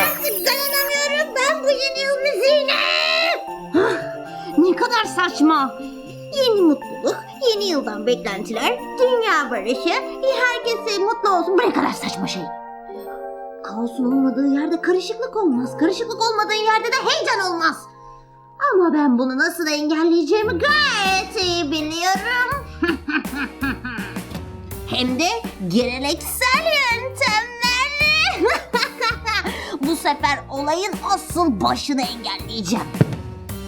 Artık dayanamıyorum ben bu yeni yıl müziğine. ne kadar saçma. Yeni mutluluk, yeni yıldan beklentiler, dünya barışı, herkese mutlu olsun. Bu ne kadar saçma şey. Kaosun olmadığı yerde karışıklık olmaz. Karışıklık olmadığı yerde de heyecan olmaz. Ama ben bunu nasıl engelleyeceğimi gayet iyi biliyorum. Hem de geleneksel yöntemlerle. Bu sefer olayın asıl başını engelleyeceğim.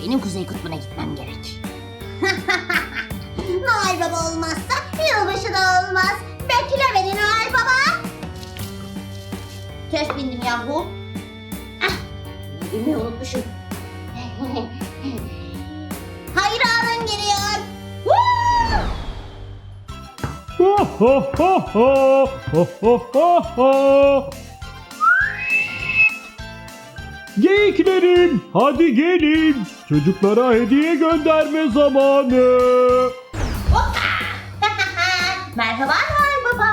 Benim Kuzey Kutbu'na gitmem gerek. Noel Baba olmazsa yılbaşı da olmaz. Bekle beni Noel Baba. Ters bindim yahu. Ah, bilmeyi unutmuşum. Ho ho ho ho ho ho ho ho. Geyiklerim hadi gelin çocuklara hediye gönderme zamanı. Merhaba Noel Baba.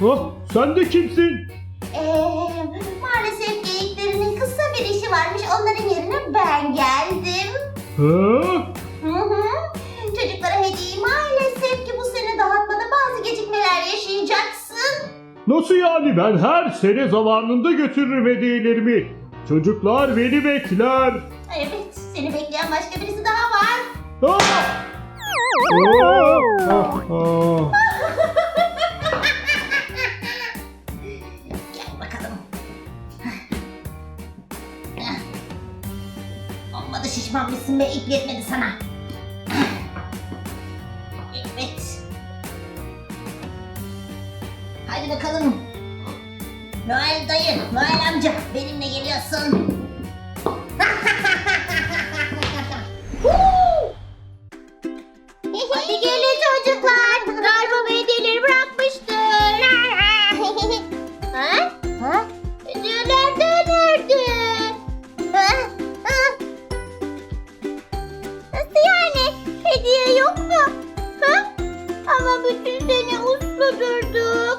Hah, sen de kimsin? Ee, maalesef geyiklerinin kısa bir işi varmış. Onların yerine ben geldim. Ha? Nasıl yani ben her sene zamanında götürürüm hediyelerimi. Çocuklar beni bekler. Evet, seni bekleyen başka birisi daha var. Ah! Hadi bakalım. Noel dayı, Noel amca benimle geliyorsun. Hadi gelin çocuklar. Baba hediyeleri bırakmıştır. ha? Ha? Hediyeler de nerede? Ha? Ha? Nasıl yani? Hediye yok mu? Ha? Ama bütün sene uslu durduk.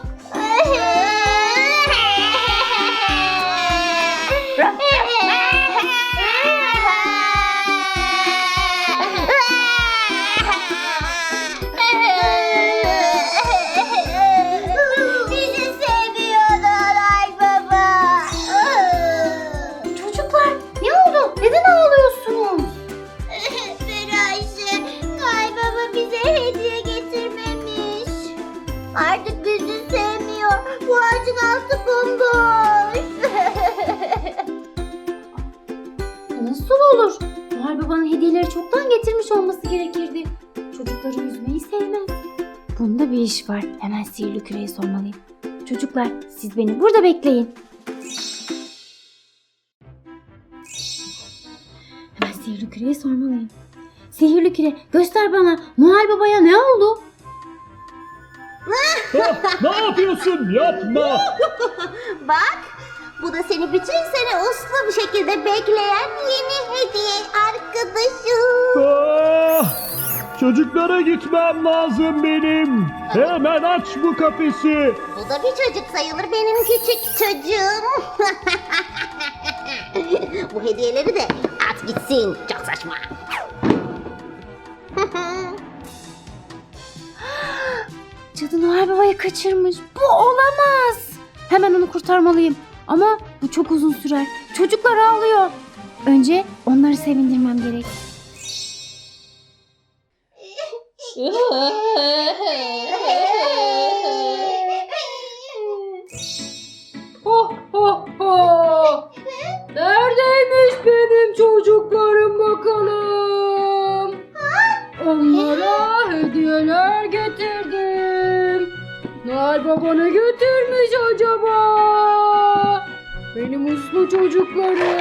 Nasıl olur? Noel Baba'nın hediyeleri çoktan getirmiş olması gerekirdi. Çocukları üzmeyi sevmez. Bunda bir iş var. Hemen sihirli küreye sormalıyım. Çocuklar siz beni burada bekleyin. Hemen sihirli küreye sormalıyım. Sihirli küre göster bana Noel Baba'ya ne oldu? Ah, ne yapıyorsun? Yapma. Bak, bu da seni bütün sene uslu bir şekilde bekleyen yeni hediye arkadaşım. Ah, çocuklara gitmem lazım benim. Hemen aç bu kafesi. Bu da bir çocuk sayılır benim küçük çocuğum. Bu hediyeleri de at gitsin. Çok saçma. Cadı Noel Baba'yı kaçırmış. Bu olamaz. Hemen onu kurtarmalıyım. Ama bu çok uzun sürer. Çocuklar ağlıyor. Önce onları sevindirmem gerek. uslu çocuklarım.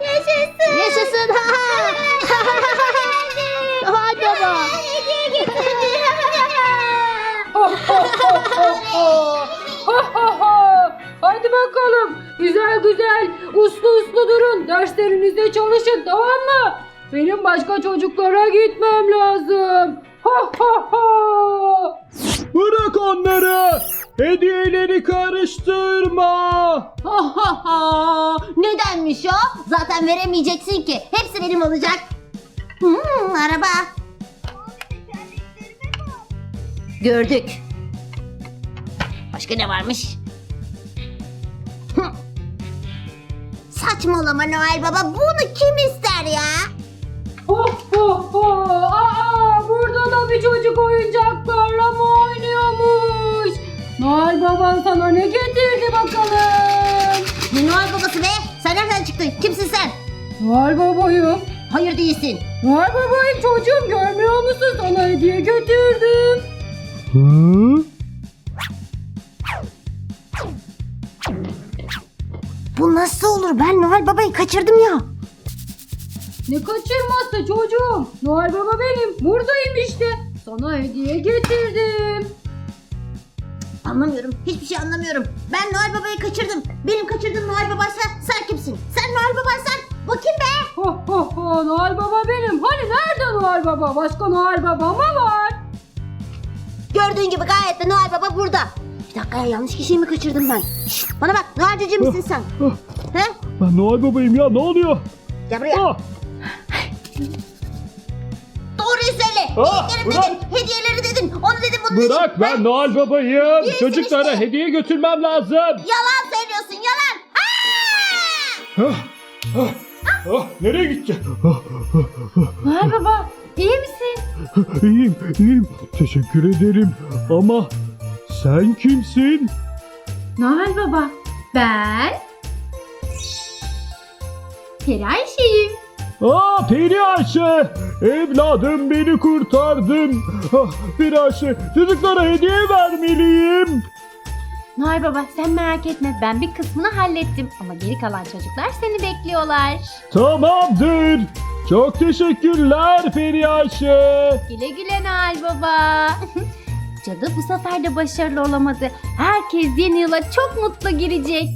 Yaşasın. Yaşasın. Hadi baba. Ha ha ha! Hadi bakalım. Güzel güzel uslu uslu durun. Derslerinizde çalışın tamam mı? Benim başka çocuklara gitmem lazım. Ha ha ha! onları. Hediyeleri karıştırma. Ha ha ha. Nedenmiş o? Zaten veremeyeceksin ki. Hepsi benim olacak. Hmm, araba. Gördük. Başka ne varmış? Hı. Saçmalama Noel Baba. Bunu kim ister ya? Ho ho ho. Aa, burada da bir çocuk oyuncaklarla baban sana ne getirdi bakalım? Ne Noel Babası be? Sen nereden çıktın? Kimsin sen? Noel babayım. Hayır değilsin. Noel babayım çocuğum görmüyor musun? Sana hediye getirdim. Hı? Bu nasıl olur? Ben Noel Baba'yı kaçırdım ya. Ne kaçırmazsa çocuğum. Noel baba benim. Buradayım işte. Sana hediye getirdim. Anlamıyorum. Hiçbir şey anlamıyorum. Ben Noel Baba'yı kaçırdım. Benim kaçırdığım Noel Baba'ysa sen kimsin? Sen Noel Baba'ysan bakayım be. Ho ho ho Noel baba benim. Hani nerede Noel baba? Başka Noel baba mı var? Gördüğün gibi gayet de Noel Baba burada. Bir dakika ya yanlış kişiyi mi kaçırdım ben? Şşt, bana bak Noel Cüce misin sen? He? Ben Noel babayım ya ne oluyor? Gel buraya. Ah, Doğruyu söyle. Ah, Hediyelerim bırak. dedin. Hediyeleri dedin. Bırak ben Noel babayım. Değilsin Çocuklara işte. hediye götürmem lazım. Yalan söylüyorsun yalan. Ah, ah, ah, nereye gideceğim? Ah, Noel Baba iyi misin? iyiyim, iyiyim. Teşekkür ederim. Ama sen kimsin? Noel Baba ben Peri Ayşe'yim. Aa Peri Ayşe! Evladım beni kurtardın. Ah, Peri Ayşe, çocuklara hediye vermeliyim. Noel Baba sen merak etme ben bir kısmını hallettim ama geri kalan çocuklar seni bekliyorlar. Tamamdır. Çok teşekkürler Peri Ayşe. Güle güle Noel Baba. Cadı bu sefer de başarılı olamadı. Herkes yeni yıla çok mutlu girecek.